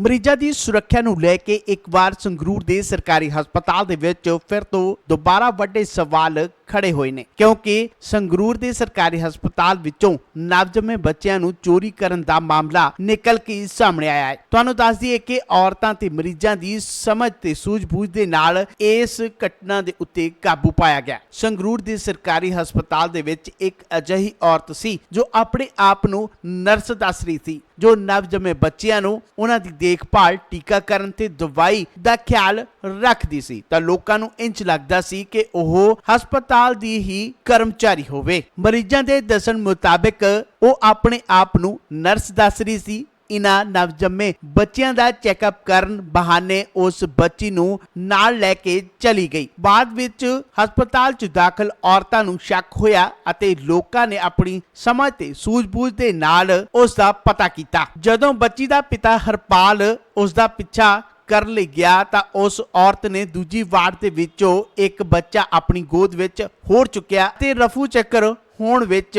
ਮਰੀਜ਼ਾਂ ਦੀ ਸੁਰੱਖਿਆ ਨੂੰ ਲੈ ਕੇ ਇੱਕ ਵਾਰ ਸੰਗਰੂਰ ਦੇ ਸਰਕਾਰੀ ਹਸਪਤਾਲ ਦੇ ਵਿੱਚ ਫਿਰ ਤੋਂ ਦੁਬਾਰਾ ਵੱਡੇ ਸਵਾਲ ਖੜੇ ਹੋਏ ਨੇ। ਕਿਉਂਕਿ ਸੰਗਰੂਰ ਦੇ ਸਰਕਾਰੀ ਹਸਪਤਾਲ ਵਿੱਚੋਂ ਨਵਜੰਮੇ ਬੱਚਿਆਂ ਨੂੰ ਚੋਰੀ ਕਰਨ ਦਾ ਮਾਮਲਾ ਨਿਕਲ ਕੇ ਸਾਹਮਣੇ ਆਇਆ ਹੈ। ਤੁਹਾਨੂੰ ਦੱਸ ਦਈਏ ਕਿ ਔਰਤਾਂ ਤੇ ਮਰੀਜ਼ਾਂ ਦੀ ਸਮਝ ਤੇ ਸੂਝ-ਬੂਝ ਦੇ ਨਾਲ ਇਸ ਘਟਨਾ ਦੇ ਉੱਤੇ ਕਾਬੂ ਪਾਇਆ ਗਿਆ। ਸੰਗਰੂਰ ਦੇ ਸਰਕਾਰੀ ਹਸਪਤਾਲ ਦੇ ਵਿੱਚ ਇੱਕ ਅਜਿਹੀ ਔਰਤ ਸੀ ਜੋ ਆਪਣੇ ਆਪ ਨੂੰ ਨਰਸ ਦੱਸ ਰਹੀ ਸੀ। ਜੋ ਨਵਜੰਮੇ ਬੱਚਿਆਂ ਨੂੰ ਉਹਨਾਂ ਦੀ ਦੇਖਭਾਲ, ਟੀਕਾਕਰਨ ਤੇ ਦਵਾਈ ਦਾ ਖਿਆਲ ਰੱਖਦੀ ਸੀ, ਤਾਂ ਲੋਕਾਂ ਨੂੰ ਇੰਜ ਲੱਗਦਾ ਸੀ ਕਿ ਉਹ ਹਸਪਤਾਲ ਦੀ ਹੀ ਕਰਮਚਾਰੀ ਹੋਵੇ। ਮਰੀਜ਼ਾਂ ਦੇ ਦੱਸਣ ਮੁਤਾਬਕ ਉਹ ਆਪਣੇ ਆਪ ਨੂੰ ਨਰਸ ਦੱਸ ਰਹੀ ਸੀ ਇਨ੍ਹਾਂ ਨਵਜੰਮੇ ਬੱਚਿਆਂ ਦਾ ਚੈੱਕਅਪ ਕਰਨ ਬਹਾਨੇ ਉਸ ਬੱਚੀ ਨੂੰ ਨਾਲ ਲੈ ਕੇ ਚਲੀ ਗਈ। ਬਾਅਦ ਵਿੱਚ ਹਸਪਤਾਲ 'ਚ ਦਾਖਲ ਔਰਤਾਂ ਨੂੰ ਸ਼ੱਕ ਹੋਇਆ ਅਤੇ ਲੋਕਾਂ ਨੇ ਆਪਣੀ ਸਮਝ ਤੇ ਸੂਝ-ਬੂਝ ਦੇ ਨਾਲ ਉਸ ਦਾ ਪਤਾ ਕੀਤਾ। ਜਦੋਂ ਬੱਚੀ ਦਾ ਪਿਤਾ ਹਰਪਾਲ ਉਸ ਦਾ ਪਿੱਛਾ ਕਰ ਲਈ ਗਿਆ ਤਾਂ ਉਸ ਔਰਤ ਨੇ ਦੂਜੀ ਵਾਰਡ ਦੇ ਵਿੱਚੋਂ ਇੱਕ ਬੱਚਾ ਆਪਣੀ ਗੋਦ ਵਿੱਚ ਹੋਰ ਚੁੱਕਿਆ ਤੇ ਰਫੂ ਚੱਕਰ ਹੋਣ ਵਿੱਚ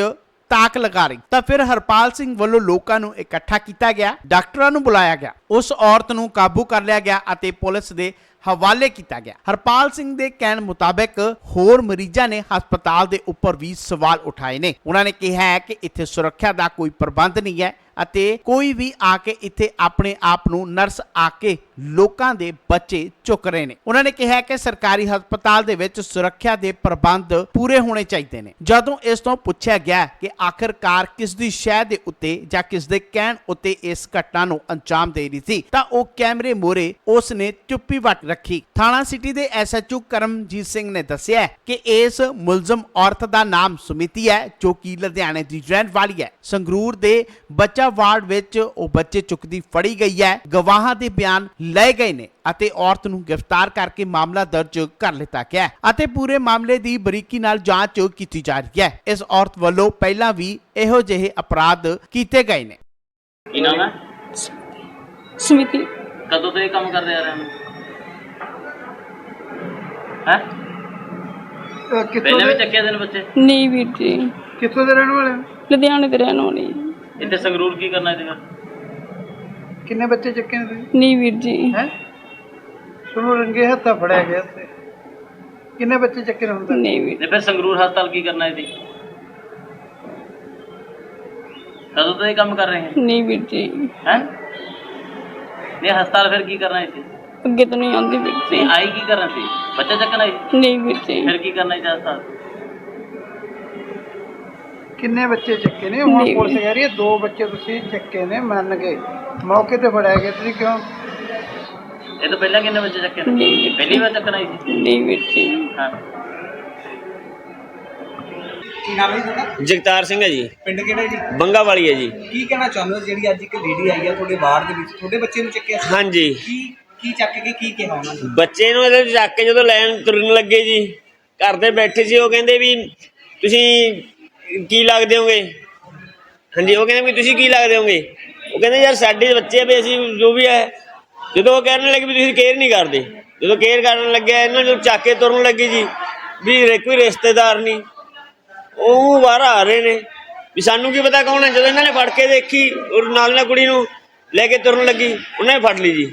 ਤਾਕ ਲਗਾ ਰਹੀ। ਤਾਂ ਫਿਰ ਹਰਪਾਲ ਸਿੰਘ ਵੱਲੋਂ ਲੋਕਾਂ ਨੂੰ ਇਕੱਠਾ ਕੀਤਾ ਗਿਆ, ਡਾਕਟਰਾਂ ਨੂੰ ਬੁਲਾਇਆ ਗਿਆ। ਉਸ ਔਰਤ ਨੂੰ ਕਾਬੂ ਕਰ ਲਿਆ ਗਿਆ ਅਤੇ ਪੁਲਿਸ ਦੇ ਹਵਾਲੇ ਕੀਤਾ ਗਿਆ। ਹਰਪਾਲ ਸਿੰਘ ਦੇ ਕਹਿਣ ਮੁਤਾਬਕ ਹੋਰ ਮਰੀਜ਼ਾਂ ਨੇ ਹਸਪਤਾਲ ਦੇ ਉੱਪਰ ਵੀ ਸਵਾਲ ਉਠਾਏ ਨੇ। ਉਹਨਾਂ ਨੇ ਕਿਹਾ ਹੈ ਕਿ ਇੱਥੇ ਸੁਰੱਖਿਆ ਦਾ ਕੋਈ ਪ੍ਰਬੰਧ ਨਹੀਂ ਹੈ ਅਤੇ ਕੋਈ ਵੀ ਆ ਕੇ ਇੱਥੇ ਆਪਣੇ ਆਪ ਨੂੰ ਨਰਸ ਆ ਕੇ ਲੋਕਾਂ ਦੇ ਬੱਚੇ ਚੁੱਕ ਰਹੇ ਨੇ। ਉਹਨਾਂ ਨੇ ਕਿਹਾ ਕਿ ਸਰਕਾਰੀ ਹਸਪਤਾਲ ਦੇ ਵਿੱਚ ਸੁਰੱਖਿਆ ਦੇ ਪ੍ਰਬੰਧ ਪੂਰੇ ਹੋਣੇ ਚਾਹੀਦੇ ਨੇ। ਜਦੋਂ ਇਸ ਤੋਂ ਪੁੱਛਿਆ ਗਿਆ ਕਿ ਆਖਰਕਾਰ ਕਿਸ ਦੀ ਸ਼ਹਿ ਦੇ ਉੱਤੇ ਜਾਂ ਕਿਸ ਦੇ ਕਹਿਣ ਉੱਤੇ ਇਸ ਘਟਨਾ ਨੂੰ ਅੰਜਾਮ ਦੇ ਰਹੀ ਸੀ, ਤਾਂ ਉਹ ਕੈਮਰੇ ਮੋਰੇ ਉਸ ਨੇ ਚੁੱਪੀ ਵੱਟ ਰੱਖੀ। ਥਾਣਾ ਸਿਟੀ ਦੇ ਐਸਐਚਓ ਕਰਮਜੀਤ ਸਿੰਘ ਨੇ ਦੱਸਿਆ ਕਿ ਇਸ ਮੁਲਜ਼ਮ ਔਰਤ ਦਾ ਨਾਮ ਸੁਮਿਤੀ ਹੈ ਜੋ ਕਿ ਲੁਧਿਆਣੇ ਦੀ ਰਹਿਣ ਵਾਲੀ ਹੈ। ਸੰਗਰੂਰ ਦੇ ਬੱਚਾ ਵਾਰਡ ਵਿੱਚ ਉਹ ਬੱਚੇ ਚੁੱਕਦੀ ਫੜੀ ਗਈ ਹੈ। ਗਵਾਹਾਂ ਦੇ ਬਿਆਨ ਲਏ ਗਏ ਨੇ ਅਤੇ ਔਰਤ ਨੂੰ ਗ੍ਰਿਫਤਾਰ ਕਰਕੇ ਮਾਮਲਾ ਦਰਜ ਕਰ ਲਿੱਤਾ ਗਿਆ ਹੈ ਅਤੇ ਪੂਰੇ ਮਾਮਲੇ ਦੀ ਬਰੀਕੀ ਨਾਲ ਜਾਂਚ ਕੀਤੀ ਜਾ ਰਹੀ ਹੈ। ਇਸ ਔਰਤ ਵੱਲੋਂ ਪਹਿਲਾਂ ਵੀ ਇਹੋ ਜਿਹੇ ਅਪਰਾਧ ਕੀਤੇ ਗਏ ਨੇ। ਕੀ ਨਾਮ ਹੈ? ਸਮਿਤੀ। ਕਦੋਂ ਤੋਂ ਇਹ ਕੰਮ ਕਰਦੇ ਆ ਰਹੇ ਹੋ? ਹੈ? ਅਹ ਕਿੱਥੋਂ ਪਹਿਲੇ ਵੀ ਦੇ ਚੱਕਿਆ ਦਿਨ ਬੱਚੇ? ਨਹੀਂ ਵੀਰ ਜੀ। ਕਿੱਥੋਂ ਦੇ ਰਹਿਣ ਵਾਲੇ ਹੋ? ਲੁਧਿਆਣੇ ਦੇ ਰਹਿਣ ਵਾਲੀ ਇੱਥੇ ਸੰਗਰੂਰ ਕੀ ਕਰਨਾ ਇਹਦੇ ਕਿੰਨੇ ਬੱਚੇ ਚੱਕੇ ਨੇ ਤੁਸੀਂ? ਨਹੀਂ ਵੀਰ ਜੀ। ਹੈ? ਸੁਣੋ ਰੰਗੇ ਹੱਥਾਂ ਫੜਿਆ ਗਿਆ ਤੇ ਕਿੰਨੇ ਬੱਚੇ ਚੱਕੇ ਨੇ ਹੁਣ ਤੱਕ? ਨਹੀਂ ਵੀਰ ਤੇ ਫਿਰ ਸੰਗਰੂਰ ਹਸਪਤਾਲ ਕੀ ਕਰਨਾ ਇਹਦੀ? ਕਦੋਂ ਤੋਂ ਇਹ ਕੰਮ ਕਰ ਰਹੇ ਹੈ ਨਹੀਂ ਵੀਰ ਜੀ। ਹੈ? ਨਹੀਂ ਹਸਪਤਾਲ ਫਿਰ ਕੀ ਕਰਨਾ ਇੱਥੇ? ਅੱਗੇ ਤੋਂ ਨਹੀਂ ਆਉਂਦੀ ਵੀਰ ਜੀ। ਆਈ ਕੀ ਕਰਨਾ ਸੀ? ਬੱਚਾ ਚੱਕਣਾ ਸੀ ਨਹੀਂ ਵੀਰ ਜੀ। ਫਿਰ ਕੀ ਕਰਨਾ ਸੀ ਹਸਪਤਾਲ ਕਿੰਨੇ ਬੱਚੇ ਚੱਕੇ ਨੇ? ਹੁਣ ਨਹੀਂ। ਪੁਲਿਸ ਕਹਿ ਰਹੀ ਹੈ ਦੋ ਬੱਚੇ ਤੁਸੀਂ ਚੱਕੇ ਨੇ ਮੰਨ ਗਏ ਮੌਕੇ ਤੇ ਫੜਿਆ ਗਿਆ ਤੁਸੀਂ ਕਿਉਂ? ਇਹ ਤੋਂ ਪਹਿਲਾਂ ਕਿੰਨੇ ਬੱਚੇ ਚੱਕੇ ਨੇ? ਨਹੀਂ। ਪਹਿਲੀ ਵਾਰ ਚੱਕਣਾ ਸੀ? ਨਹੀਂ ਵੀਰ ਜੀ। ਹਾਂ। ਕੀ ਨਾਮ ਹੈ ਜੀ ਤੁਹਾਡਾ? ਜਗਤਾਰ ਸਿੰਘ ਹੈ ਜੀ। ਪਿੰਡ ਕਿਹੜਾ ਜੀ? ਬੰਗਾ ਵਾਲੀ ਹੈ ਜੀ। ਕੀ ਕਹਿਣਾ ਚਾਹੁੰਦੇ ਹੋ? ਜਿਹੜੀ ਅੱਜ ਇੱਕ ਲੇਡੀ ਆਈ ਹੈ ਤੁਹਾਡੇ ਵਾਰਡ ਦੇ ਵਿੱਚ ਤੁਹਾਡੇ ਬੱਚੇ ਨੂੰ ਚੱਕਿਆ ਸੀ? ਹਾਂਜੀ। ਕੀ ਕੀ ਚੱਕ ਕੇ ਕੀ ਕਿਹਾ ਉਹਨਾਂ ਨੇ? ਬੱਚੇ ਨੂੰ ਇਹਦੇ ਚੱਕ ਕੇ ਜਦੋਂ ਲੈਣ ਤੁਰਨ ਲੱਗੇ ਜੀ, ਘਰ ਦੇ ਬੈਠੇ ਸੀ, ਉਹ ਕਹਿੰਦੇ ਵੀ ਤੁਸੀਂ ਕੀ ਲੱਗਦੇ ਹੋਗੇ? ਹਾਂਜੀ, ਉਹ ਕਹਿੰਦੇ ਵੀ ਤੁਸੀਂ ਕੀ ਲੱਗਦੇ ਹੋਗੇ? ਉਹ ਕਹਿੰਦੇ ਯਾਰ ਸਾਡੇ ਬੱਚੇ ਵੀ ਅਸੀਂ ਜੋ ਵੀ ਹੈ। ਜਦੋਂ ਉਹ ਕਹਿਣ ਲੱਗੇ ਵੀ ਤੁਸੀਂ ਕੇਅਰ ਨਹੀਂ ਕਰਦੇ, ਜਦੋਂ ਕੇਅਰ ਕਰਨ ਲੱਗਿਆ, ਇਹਨਾਂ ਨੂੰ ਚੱਕ ਕੇ ਤੁਰਨ ਲੱਗੀ ਜੀ, ਵੀ ਕੋਈ ਰਿਸ਼ਤੇਦਾਰ ਨਹੀਂ। ਉਹ ਬਾਹਰ ਆ ਰਹੇ ਨੇ। ਵੀ ਸਾਨੂੰ ਕੀ ਪਤਾ ਕੌਣ ਹੈ? ਜਦੋਂ ਇਹਨਾਂ ਨੇ ਫੜ ਕੇ ਦੇਖੀ ਔਰ ਨਾਲ ਨਾਲ ਕੁੜੀ ਨੂੰ ਲੈ ਕੇ ਤੁਰਨ ਲੱਗੀ, ਉਹਨੇ ਫੜ ਲਈ ਜੀ।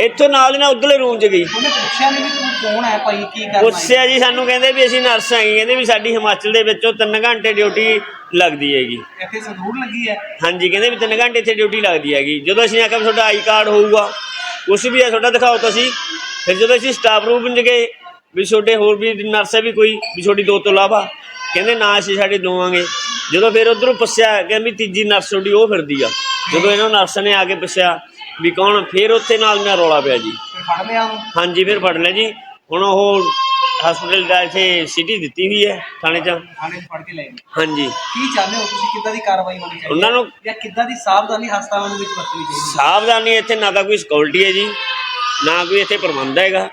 ਇੱਥੋਂ ਨਾਲ ਦੀ ਨਾਲ ਉਧਰਲੇ ਰੂਮ 'ਚ ਗਈ। ਉਹਨੇ ਪੁੱਛਿਆ ਨਹੀਂ ਵੀ ਤੂੰ ਕੌਣ ਹੈ ਭਾਈ ਕੀ ਕਰਨਾ ਪੁੱਛਿਆ ਜੀ ਸਾਨੂੰ ਕਹਿੰਦੇ ਵੀ ਅਸੀਂ ਨਰਸ ਹੈਗੇ ਕਹਿੰਦੇ ਵੀ ਸਾਡੀ ਹਿਮਾਚਲ ਦੇ ਵਿੱਚੋਂ 3 ਘੰਟੇ ਡਿਊਟੀ ਲੱਗਦੀ ਹੈਗੀ। ਇੱਥੇ ਸੰਗਰੂਰ ਲੱਗੀ ਹੈ? ਹਾਂਜੀ ਕਹਿੰਦੇ ਵੀ 3 ਘੰਟੇ ਇੱਥੇ ਡਿਊਟੀ ਲੱਗਦੀ ਹੈਗੀ। ਜਦੋਂ ਅਸੀਂ ਆਖਿਆ ਵੀ ਤੁਹਾਡਾ ਆਈ ਕਾਰਡ ਹੋਊਗਾ ਕੁਛ ਵੀ ਹੈ ਤੁਹਾਡਾ ਦਿਖਾਓ ਤੁਸੀਂ ਫਿਰ ਜਦੋਂ ਅਸੀਂ ਸਟਾਫ ਰੂਮ 'ਚ ਗਏ ਵੀ ਤੁਹਾਡੇ ਹੋਰ ਵੀ ਨਰਸ ਹੈ ਵੀ ਕੋਈ ਵੀ ਤੁਹਾਡੀ ਦੋ ਤੋਂ ਇਲਾਵਾ। ਕਹਿੰਦੇ ਨਾ ਅਸੀਂ ਸਾਡੇ ਦੋਵਾਂਗੇ। ਜਦੋਂ ਫਿਰ ਉਧਰੋਂ ਪੁੱਛਿਆ ਕਿ ਵੀ ਤੀਜੀ ਨਰਸ ਤੁਹਾਡੀ ਉਹ ਫਿਰਦੀ ਆ। ਜਦੋਂ ਇਹਨਾਂ ਨਰਸ ਨੇ ਆ ਕੇ ਪੁੱਛਿਆ ਵੀ ਕੌਣ ਫਿਰ ਉੱਥੇ ਨਾਲ ਨਾਲ ਰੌਲਾ ਪਿਆ ਜੀ। ਫਿਰ ਫੜ ਲਿਆ ਉਹਨੂੰ? ਹਾਂਜੀ ਫਿਰ ਫੜ ਲਿਆ ਜੀ। ਹੁਣ ਉਹ ਹਸਪੀਟਲ ਦਾ ਇੱਥੇ ਸਿਟੀ ਦਿੱਤੀ ਹੋਈ ਹੈ ਥਾਣੇ 'ਚ। ਥਾਣੇ 'ਚ ਫੜ ਕੇ ਲੈ ਗਏ। ਹਾਂਜੀ। ਕੀ ਚਾਹੁੰਦੇ ਹੋ ਤੁਸੀਂ? ਕਿੱਦਾਂ ਦੀ ਕਾਰਵਾਈ ਹੋਣੀ ਚਾਹੀਦੀ ਉਹਨਾਂ ਨੂੰ ਜਾਂ ਕਿੱਦਾਂ ਦੀ ਸਾਵਧਾਨੀ ਹਸਪਤਾਲਾਂ ਦੇ ਵਿੱਚ ਵਰਤਣੀ ਚਾਹੀਦੀ? ਸਾਵਧਾਨੀ ਇੱਥੇ ਨਾ ਤਾਂ ਕੋਈ ਸਿਕਿਉਰਿਟੀ ਹੈ ਜੀ ਨਾ ਕੋਈ ਇੱਥੇ ਪ੍ਰਬੰਧ ਹੈਗਾ।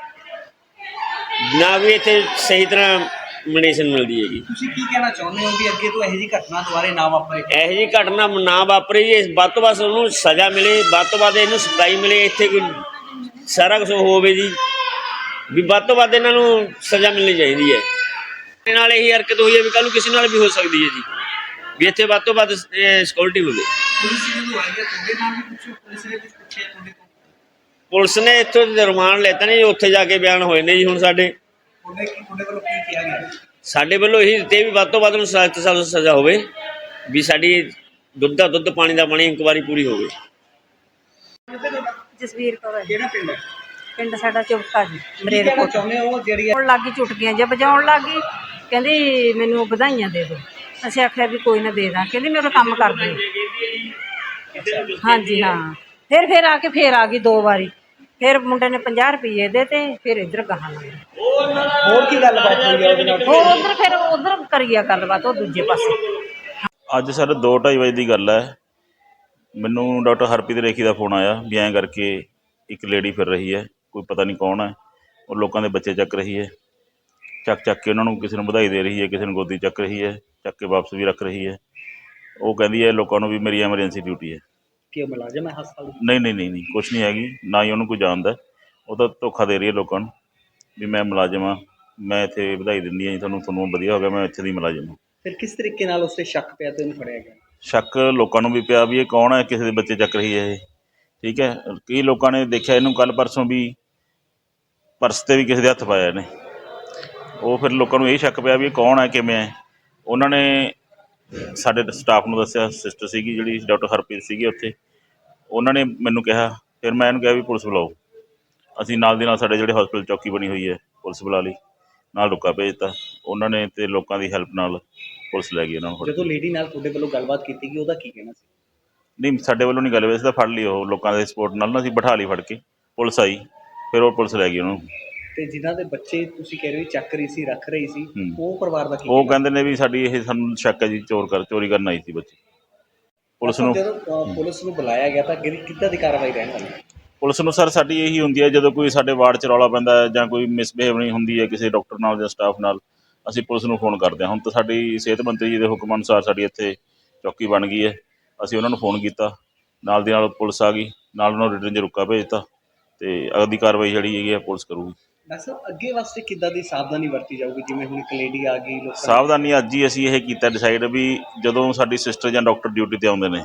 ਨਾ ਕੋਈ ਇੱਥੇ ਸਹੀ ਤਰ੍ਹਾਂ ਮੈਡੀਸਨ ਮਿਲਦੀ ਹੈਗੀ। ਤੁਸੀਂ ਕੀ ਕਹਿਣਾ ਚਾਹੁੰਦੇ ਹੋ ਵੀ ਅੱਗੇ ਤੋਂ ਇਹੋ ਜਿਹੀ ਘਟਨਾ ਦੁਬਾਰੇ ਨਾ ਵਾਪਰੇ? ਇਹੋ ਜਿਹੀ ਘਟਨਾ ਨਾ ਵਾਪਰੇ ਜੀ ਇਸ ਵੱਧ ਤੋਂ ਵੱਧ ਉਹਨੂੰ ਸਜ਼ਾ ਮਿਲੇ ਵੱਧ ਤੋਂ ਵੱਧ ਇਹਨੂੰ ਸਤਾਈ ਮਿਲੇ ਇੱਥੇ ਕੋਈ ਸਾਰਾ ਕੁਝ ਹੋਵੇ ਜੀ। ਵੀ ਵੱਧ ਤੋਂ ਵੱਧ ਇਹਨਾਂ ਨੂੰ ਸਜ਼ਾ ਮਿਲਣੀ ਚਾਹੀਦੀ ਹੈ। ਇਹਦੇ ਨਾਲ ਇਹੀ ਹਰਕਤ ਹੋਈ ਹੈ ਵੀ ਕੱਲ ਨੂੰ ਕਿਸੇ ਨਾਲ ਵੀ ਹੋ ਸਕਦੀ ਹੈ ਜੀ। ਵੀ ਇੱਥੇ ਵੱਧ ਤੋਂ ਵੱਧ ਸਿਕਿਉਰਿਟੀ ਮਿਲੇ ਪੁਲਿਸ ਜਦੋਂ ਆਈ ਹੈ ਤੁਹਾਡੇ ਨਾਲ ਵੀ ਕੁਝ ਪੁਲਿਸ ਨੇ ਕੁਝ ਪੁੱਛਿਆ ਤੁਹਾਡੇ ਤੋਂ ਪੁਲਿਸ ਨੇ ਇੱਥੋਂ ਰਿਮਾਂਡ ਲੈਤਾ ਨੇ ਜੀ ਉੱਥੇ ਜਾ ਕੇ ਬਿਆਨ ਹੋਏ ਨੇ ਜੀ ਹੁਣ ਸਾਡੇ। ਤੁਹਾਡੇ ਕੀ ਤੁਹਾਡੇ ਵੱਲੋਂ ਕੀ ਕਿਹਾ ਗਿਆ? ਸਾਡੇ ਵੱਲੋਂ ਇਹੀ ਦਿੱਤੇ ਵੀ ਵੱਧ ਤੋਂ ਵੱਧ ਨੂੰ ਸਖਤ ਸਖਤ ਸਜ਼ਾ ਹੋਵੇ ਵੀ ਸਾਡੀ ਦੁੱਧ ਦਾ ਦੁੱਧ ਪਾਣੀ ਦਾ ਪਾਣੀ ਇਨਕੁਆਰੀ ਪੂਰੀ ਹੋਵੇ। ਜਸਵੀਰ ਕੌਰ ਹੈ। ਜੀ। ਕਿਹੜਾ ਪਿੰਡ ਹੈ? ਪਿੰਡ ਸਾਡਾ ਚੁਪਕਾ ਜੀ ਕੀ ਕਹਿਣਾ ਮਰੇਲਕੋਟ ਚਾਹੁੰਦੇ ਹੋ ਜਿਹੜੀ ਹੁਣ ਲੱਗੀ ਚੁਟਕੀਆਂ ਜੇ ਵਜਾਉਣ ਲੱਗੀ ਕਹਿੰਦੀ ਮੈਨੂੰ ਵਧਾਈਆਂ ਦੇ ਦਿਓ। ਅਸੀਂ ਆਖਿਆ ਵੀ ਕੋਈ ਨਾ ਦੇ ਦਾਂ। ਕਹਿੰਦੀ ਮੇਰਾ ਕੰਮ ਕਰ ਦੇ ਹਾਂਜੀ ਹਾਂ। ਫਿਰ ਫਿਰ ਆ ਕੇ ਫਿਰ ਆ ਗਈ ਦੋ ਵਾਰੀ। ਫਿਰ ਮੁੰਡੇ ਨੇ 50 ਰੁਪਏ ਦੇ ਤੇ ਫਿਰ ਇੱਧਰ ਗਾਹਾਂ ਲੱਗੀ ਹੋਰ ਕੀ ਗੱਲਬਾਤ ਹੋਈ ਹੈ ਉਹਦੇ ਨਾਲ? ਉਹ ਉਧਰ ਫਿਰ ਉਧਰ ਕਰੀਆ ਗੱਲਬਾਤ ਉਹ ਦੂਜੇ ਪਾਸੇ। ਅੱਜ ਸਰ 2:30 ਵਜੇ ਦੀ ਗੱਲ ਹੈ। ਮੈਨੂੰ ਡਾਕਟਰ ਹਰਪ੍ਰੀਤ ਰੇਖੀ ਦਾ ਫੋਨ ਆਇਆ ਵੀ ਐਂ ਕਰਕੇ ਇੱਕ ਲੇਡੀ ਫਿਰ ਰਹੀ ਹੈ ਕੋਈ ਪਤਾ ਨਹੀਂ ਕੌਣ ਹੈ। ਉਹ ਲੋਕਾਂ ਦੇ ਬੱਚੇ ਚੱਕ ਰਹੀ ਹੈ। ਚੱਕ ਚੱਕ ਕੇ ਉਹਨਾਂ ਨੂੰ ਕਿਸੇ ਨੂੰ ਵਧਾਈ ਦੇ ਰਹੀ ਹੈ ਕਿਸੇ ਨੂੰ ਗੋਦੀ ਚੱਕ ਰਹੀ ਹੈ ਚੱਕ ਕੇ ਵਾਪਸ ਵੀ ਰੱਖ ਰਹੀ ਹੈ। ਉਹ ਕਹਿੰਦੀ ਹੈ ਲੋਕਾਂ ਨੂੰ ਵੀ ਮੇਰੀ ਐਮਰਜੈਂਸੀ ਡਿਊਟੀ ਹੈ। ਕਿ ਉਹ ਮੁਲਾਜ਼ਮ ਹੈ ਹਸਪਤਾਲ ਦੀ? ਨਹੀਂ ਨਹੀਂ ਨਹੀਂ ਨਹੀਂ ਕੁਛ ਨਹੀਂ ਹੈਗੀ ਨਾ ਹੀ ਉਹਨੂੰ ਕੋਈ ਜਾਣਦਾ ਹੈ। ਉਹ ਤਾਂ ਧੋਖਾ ਦੇ ਰਹੀ ਹੈ ਲੋਕਾਂ ਨੂੰ ਵੀ ਮੈਂ ਮੁਲਾਜ਼ਮ ਹਾਂ ਮੈਂ ਇੱਥੇ ਵਧਾਈ ਦਿੰਦੀ ਹਾਂ ਜੀ ਤੁਹਾਨੂੰ ਤੁਹਾਨੂੰ ਵਧੀਆ ਹੋ ਗਿਆ ਮੈਂ ਇੱਥੇ ਦੀ ਮੁਲਾਜ਼ਮ ਹਾਂ। ਫਿਰ ਕਿਸ ਤਰੀਕੇ ਨਾਲ ਉਸਤੇ ਸ਼ੱਕ ਪਿਆ ਤੇ ਉਹਨੂੰ ਫੜਿਆ ਗਿਆ? ਸ਼ੱਕ ਲੋਕਾਂ ਨੂੰ ਵੀ ਪਿਆ ਵੀ ਇਹ ਕੌਣ ਹੈ ਕਿਸੇ ਦੇ ਬੱਚੇ ਚੱਕ ਰਹੀ ਹੈ ਇਹ। ਠੀਕ ਹੈ ਕਈ ਲੋਕਾਂ ਨੇ ਦੇਖਿਆ ਇਹਨੂੰ ਕੱਲ ਪਰਸੋਂ ਵੀ ਪਰਸ ਤੇ ਵੀ ਕਿਸੇ ਦੇ ਹੱਥ ਪਾਇਆ ਇਹਨੇ। ਉਹ ਫਿਰ ਲੋਕਾਂ ਨੂੰ ਇਹ ਸ਼ੱਕ ਪਿਆ ਵੀ ਇਹ ਕੌਣ ਹੈ ਕਿਵੇਂ ਹੈ। ਉਹਨਾਂ ਨੇ ਸਾਡੇ ਸਟਾਫ ਨੂੰ ਦੱਸਿਆ ਸਿਸਟਰ ਸੀਗੀ ਜਿਹੜੀ ਡਾਕਟਰ ਹਰਪ੍ਰੀਤ ਸੀਗੀ ਉੱਥੇ। ਉਹਨਾਂ ਨੇ ਮੈਨੂੰ ਕਿਹਾ ਫਿਰ ਮੈਂ ਇਹਨੂੰ ਕਿਹਾ ਵੀ ਪੁਲਿਸ ਬੁਲਾਓ ਅਸੀਂ ਨਾਲ ਦੀ ਨਾਲ ਸਾਡੇ ਜਿਹੜੇ ਹਸਪੀਟਲ ਚੌਕੀ ਬਣੀ ਹੋਈ ਹੈ ਪੁਲਿਸ ਬੁਲਾ ਲਈ ਨਾਲ ਰੁਕਾ ਭੇਜਤਾ ਉਹਨਾਂ ਨੇ ਤੇ ਲੋਕਾਂ ਦੀ ਹੈਲਪ ਨਾਲ ਪੁਲਿਸ ਲੈ ਗਈ ਉਹਨਾਂ ਨੂੰ। ਜਦੋਂ ਲੇਡੀ ਨਾਲ ਤੁਹਾਡੇ ਵੱਲੋਂ ਗੱਲਬਾਤ ਕੀਤੀ ਗਈ ਉਹਦਾ ਕੀ ਕਹਿਣਾ ਸੀ ਨਹੀਂ ਸਾਡੇ ਵੱਲੋਂ ਨਹੀਂ ਗੱਲ ਹੋਈ ਅਸੀਂ ਤਾਂ ਫੜ ਲਈ ਉਹ ਲੋਕਾਂ ਦੇ ਸਪੋਰਟ ਨਾਲ ਨਾ ਅਸੀਂ ਬਿਠਾ ਲਈ ਫੜ ਕੇ ਪੁਲਿਸ ਆਈ ਫਿਰ ਉਹ ਪੁਲਿਸ ਲੈ ਗਈ ਉਹਨੂੰ ਤੇ ਜਿਨ੍ਹਾਂ ਦੇ ਬੱਚੇ ਤੁਸੀਂ ਕਹਿ ਰਹੇ ਹੋ ਚੱਕ ਰਹੀ ਸੀ ਰੱਖ ਰਹੀ ਸੀ। ਉਹ ਪਰਿਵਾਰ ਦਾ ਕੀ ਉਹ? ਕਹਿੰਦੇ ਨੇ ਵੀ ਸਾਡੀ ਇਹ ਸਾਨੂੰ ਸ਼ੱਕ ਹੈ ਜੀ ਚੋਰ ਕਰ ਚੋਰੀ ਕਰਨ ਆਈ ਸੀ ਬੱਚੇ ਪੁਲਿਸ ਨੂੰ ਜਦੋਂ ਅ, ਪੁਲਿਸ ਨੂੰ ਬੁਲਾਇਆ ਗਿਆ ਤਾਂ ਕਿਹੜੀ ਕਿੱਦਾਂ ਦੀ ਕਾਰਵਾਈ ਰਹਿਣ ਵਾਲੀ? ਹੈ? ਪੁਲਿਸ ਨੂੰ ਸਰ ਸਾਡੀ ਇਹੀ ਹੁੰਦੀ ਹੈ ਜਦੋਂ ਕੋਈ ਸਾਡੇ ਵਾਰਡ 'ਚ ਰੌਲਾ ਪੈਂਦਾ ਹੈ ਜਾਂ ਕੋਈ ਮਿਸਬਿਹੇਵ ਨਹੀਂ ਹੁੰਦੀ ਹੈ ਕਿਸੇ ਡਾਕਟਰ ਨਾਲ ਜਾਂ ਸਟਾਫ ਨਾਲ ਅਸੀਂ ਪੁਲਿਸ ਨੂੰ ਫੋਨ ਕਰਦੇ ਹਾਂ। ਹੁਣ ਤਾਂ ਸਾਡੀ ਸਿਹਤ ਮੰਤਰੀ ਜੀ ਦੇ ਹੁਕਮ ਅਨੁਸਾਰ ਸਾਡੀ ਇੱਥੇ ਚੌਕੀ ਬਣ ਗਈ ਹੈ। ਅਸੀਂ ਉਹਨਾਂ ਨੂੰ ਫੋਨ ਕੀਤਾ। ਨਾਲ ਦੀ ਨਾਲ ਪੁਲਿਸ ਆ ਗਈ। ਨਾਲ ਉਹਨਾਂ ਨੂੰ ਰਿਟਰਨ 'ਚ ਰੁਕਾ ਭੇਜਤਾ ਤੇ ਅਗਲੀ ਕਾਰਵਾਈ ਜਿਹੜੀ ਹੈਗੀ ਹੈ ਪੁਲਿਸ ਕਰੂਗੀ। ਦੱਸੋ ਅੱਗੇ ਵਾਸਤੇ ਕਿੱਦਾਂ ਦੀ ਸਾਵਧਾਨੀ ਵਰਤੀ ਜਾਊਗੀ? ਜਿਵੇਂ ਹੁਣ ਇੱਕ ਲੇਡੀ ਆ ਗਈ ਲੋਕਾਂ ਸਾਵਧਾਨੀ ਅੱਜ ਹੀ ਅਸੀਂ ਇਹ ਕੀਤਾ ਡਿਸਾਈਡ ਵੀ ਜਦੋਂ ਸਾਡੀ ਸਿਸਟਰ ਜਾਂ ਡਾਕਟਰ ਡਿਊਟੀ ਤੇ ਆਉਂਦੇ ਨੇ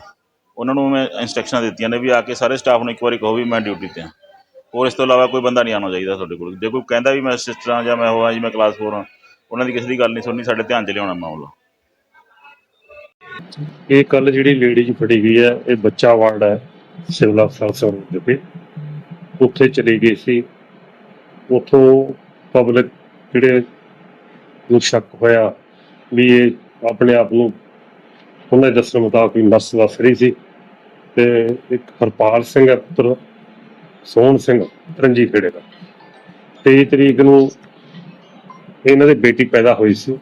ਉਹਨਾਂ ਨੂੰ ਮੈਂ ਇੰਸਟਰਕਸ਼ਨਾਂ ਦਿੱਤੀਆਂ ਨੇ ਵੀ ਆ ਕੇ ਸਾਰੇ ਸਟਾਫ ਨੂੰ ਇੱਕ ਵਾਰੀ ਕਹੋ ਵੀ ਮੈਂ ਡਿਊਟੀ ਤੇ ਹਾਂ। ਹੋਰ ਇਸ ਤੋਂ ਇਲਾਵਾ ਕੋਈ ਬੰਦਾ ਨਹੀਂ ਆਉਣਾ ਚਾਹੀਦਾ ਤੁਹਾਡੇ ਕੋਲ। ਜੇ ਕੋਈ ਕਹਿੰਦਾ ਵੀ ਮੈਂ ਸਿਸਟਰ ਹਾਂ ਜਾਂ ਮੈਂ ਉਹ ਹਾਂ ਜੀ ਮੈਂ ਕਲਾਸ 4 ਹਾਂ ਉਹਨਾਂ ਦੀ ਕਿਸੇ ਦੀ ਗੱਲ ਨਹੀਂ ਸੁਣਨੀ ਸਾਡੇ ਧਿਆਨ 'ਚ ਲਿਆਉਣਾ ਮਾਮਲਾ। ਇਹ ਕੱਲ ਜਿਹੜੀ ਲੇਡੀ ਜੀ ਫੜੀ ਗਈ ਹੈ ਇਹ ਬੱਚਾ ਵਾਰਡ ਹੈ ਸਿਵਲ ਹਸਪਤਾਲ ਸਰਵਿਸ ਦੇ ਉੱਥੇ ਚਲੀ ਗਈ ਸੀ। ਉਥੋਂ ਪਬਲਿਕ ਜਿਹੜੇ ਨੂੰ ਸ਼ੱਕ ਹੋਇਆ ਵੀ ਇਹ ਆਪਣੇ ਆਪ ਨੂੰ ਉਹਨਾਂ ਦੇ ਦੱਸਣ ਮੁਤਾਬਕ ਵੀ ਨਰਸ ਦੱਸ ਰਹੀ ਸੀ ਤੇ ਇੱਕ ਹਰਪਾਲ ਸਿੰਘ ਪੁੱਤਰ, ਸੋਹਣ ਸਿੰਘ ਰਣਜੀਤ ਖੇੜੇ ਦਾ। 23 ਤਰੀਕ ਨੂੰ ਇਹਨਾਂ ਦੀ ਬੇਟੀ ਪੈਦਾ ਹੋਈ ਸੀ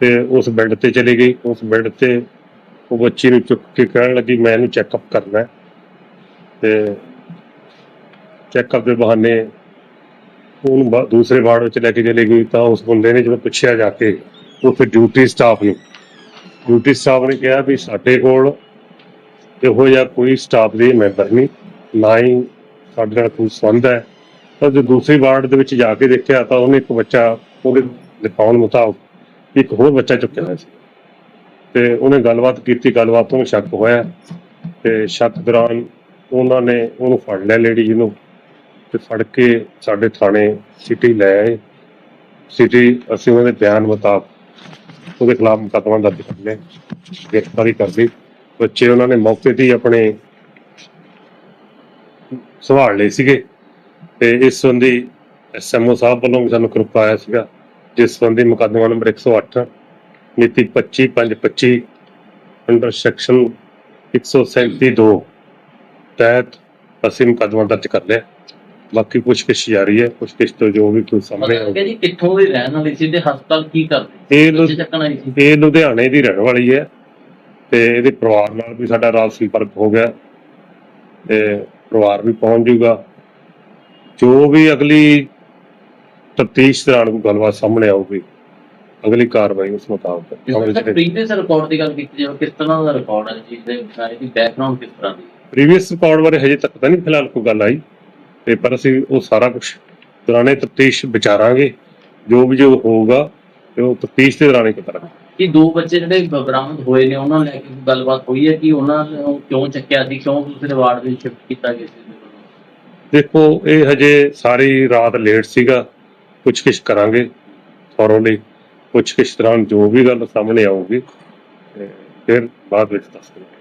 ਤੇ ਉਸ ਬੈੱਡ ਤੇ ਚਲੀ ਗਈ। ਉਸ ਬੈੱਡ ਤੇ ਉਹ ਬੱਚੀ ਨੂੰ ਚੁੱਕ ਕੇ ਕਹਿਣ ਲੱਗੀ, ਮੈਂ ਇਹਨੂੰ ਚੈੱਕਅਪ ਕਰਨਾ ਤੇ ਚੈੱਕਅਪ ਦੇ ਬਹਾਨੇ ਉਹਨੂੰ ਬਾ- ਦੂਸਰੇ ਵਾਰਡ ਵਿੱਚ ਲੈ ਕੇ ਚਲੇ ਗਈ ਤਾਂ ਉਸ ਬੰਦੇ ਨੇ ਜਦੋਂ ਪੁੱਛਿਆ ਜਾ ਕੇ ਉੱਥੇ ਡਿਊਟੀ ਸਟਾਫ ਨੂੰ, ਡਿਊਟੀ ਸਟਾਫ ਨੇ ਕਿਹਾ ਵੀ ਸਾਡੇ ਕੋਲ ਇਹੋ ਜਿਹਾ ਕੋਈ ਸਟਾਫ ਦੇ ਮੈਂਬਰ ਨਹੀਂ, ਨਾ ਹੀ ਸਾਡੇ ਨਾਲ ਕੋਈ ਸੰਬੰਧ ਹੈ। ਤਾਂ ਜੋ ਦੂਸਰੀ ਵਾਰਡ ਦੇ ਵਿੱਚ ਜਾ ਕੇ ਦੇਖਿਆ ਤਾਂ ਉਹਨੇ ਇੱਕ ਬੱਚਾ ਉਹਦੇ ਦਿਖਾਉਣ ਮੁਤਾਬਕ ਇੱਕ ਹੋਰ ਬੱਚਾ ਚੁੱਕਿਆ ਹੋਇਆ ਸੀ। ਤੇ ਉਹਨੇ ਗੱਲਬਾਤ ਕੀਤੀ, ਗੱਲਬਾਤ ਤੋਂ ਸ਼ੱਕ ਹੋਇਆ ਤੇ ਸ਼ੱਕ ਦੌਰਾਨ ਉਹਨਾਂ ਨੇ ਉਹਨੂੰ ਫੜ ਲਿਆ, ਲੇਡੀ ਜੀ ਨੂੰ ਤੇ ਫੜ ਕੇ ਸਾਡੇ ਥਾਣੇ ਸਿਟੀ ਲੈ ਆਏ। ਸਿਟੀ, ਅਸੀਂ ਉਹਦੇ ਬਿਆਨ ਮੁਤਾਬਕ ਉਹਦੇ ਖਿਲਾਫ ਮੁਕੱਦਮਾ ਦਰਜ ਕਰ ਲਿਆ, ਗ੍ਰਿਫਤਾਰੀ ਕਰ ਲਈ। ਬੱਚੇ ਉਹਨਾਂ ਨੇ ਮੌਕੇ ਤੇ ਹੀ ਆਪਣੇ ਸੰਭਾਲ ਲਏ ਸੀਗੇ ਤੇ ਇਸ ਸੰਬੰਧੀ ਐਸਐਮਓ ਸਾਹਿਬ ਵੱਲੋਂ ਵੀ ਸਾਨੂੰ ਕਿਰਪਾ ਆਇਆ ਸੀਗਾ, ਜਿਸ ਸੰਬੰਧੀ ਮੁਕੱਦਮਾ ਨੰਬਰ 108 ਮਿਤੀ 25/5/25 ਅੰਡਰ ਸੈਕਸ਼ਨ 137(2) ਤਹਿਤ ਅਸੀਂ ਮੁਕੱਦਮਾ ਦਰਜ ਕਰ ਲਿਆ। ਬਾਕੀ ਪੁੱਛਗਿੱਛ ਜਾਰੀ ਹੈ ਪੁੱਛਗਿੱਛ ਤੋਂ ਜੋ ਵੀ ਕੋਈ ਸਾਹਮਣੇ ਮਤਲਬ ਕਿ ਜੀ ਕਿੱਥੋਂ ਦੀ ਰਹਿਣ ਵਾਲੀ ਸੀ ਤੇ ਹਸਪਤਾਲ ਕੀ ਕਰਦੇ ਇਹ ਲੁ- ਬੱਚੇ ਚੱਕਣ ਆਈ ਸੀ? ਇਹ ਲੁਧਿਆਣੇ ਦੀ ਰਹਿਣ ਵਾਲੀ ਹੈ ਤੇ ਇਹਦੇ ਪਰਿਵਾਰ ਨਾਲ ਵੀ ਸਾਡਾ ਰਾਤ ਸੰਪਰਕ ਹੋ ਗਿਆ ਤੇ ਪਰਿਵਾਰ ਵੀ ਪਹੁੰਚ ਜਾਊਗਾ। ਜੋ ਵੀ ਅਗਲੀ ਤਫਤੀਸ਼ ਦੌਰਾਨ ਕੋਈ ਗੱਲਬਾਤ ਸਾਹਮਣੇ ਆਊਗੀ ਅਗਲੀ ਕਾਰਵਾਈ ਉਸ ਮੁਤਾਬਕ ਜਿਸ ਪ੍ਰੀਵੀਅਸ ਰਿਕਾਰਡ ਦੀ ਗੱਲ ਕੀਤੀ ਜਾਵੇ ਕਿਸ ਤਰ੍ਹਾਂ ਦਾ ਰਿਕਾਰਡ ਹੈ ਜੀ? ਦੇ ਇਹਦੀ ਬੈਕਗ੍ਰਾਉਂਡ ਕਿਸ ਤਰ੍ਹਾਂ ਦੀ ਹੈ? ਪ੍ਰੀਵੀਅਸ ਰਿਕਾਰਡ ਬਾਰੇ ਹਜੇ ਤੱਕ ਤਾਂ ਨਹੀਂ ਫਿਲਹਾਲ ਕੋਈ ਗੱਲ ਆਈ। ਤੇ ਪਰ ਅਸੀਂ ਉਹ ਸਾਰਾ ਕੁਝ ਦੌਰਾਨੇ ਤਫਤੀਸ਼ ਵਿਚਾਰਾਂਗੇ ਜੋ ਵੀ ਜੋ ਹੋਊਗਾ ਤੇ ਉਹ ਤਫਤੀਸ਼ ਦੇ ਦੌਰਾਨ ਹੀ ਪਤਾ ਲੱਗੇਗਾ ਕਿ ਦੋ ਬੱਚੇ ਜਿਹੜੇ ਬਰਾਮਦ ਹੋਏ ਨੇ ਉਹਨਾਂ ਲੈ ਕੇ ਗੱਲਬਾਤ ਹੋਈ ਹੈ ਕਿ ਉਹਨਾਂ ਨੂੰ ਕਿਉਂ ਚੱਕਿਆ ਸੀ ਕਿਉਂ ਦੂਸਰੇ ਵਾਰਡ ਦੇ ਸ਼ਿਫਟ ਕੀਤਾ ਗਿਆ ਸੀ? ਦੇਖੋ ਇਹ ਹਜੇ ਸਾਰੀ ਰਾਤ ਲੇਟ ਸੀਗਾ ਕੁਛ ਕਿਛ ਕਰਾਂਗੇ ਥੋਰੋਲੀ ਕੁਛ ਕਿਛ ਤਰ੍ਹਾਂ ਜੋ ਵੀ ਗੱਲ ਸਾਹਮਣੇ ਆਊਗੀ ਫਿਰ ਬਾਅਦ ਵਿੱਚ ਦੱਸ ਦਿੰਦੇ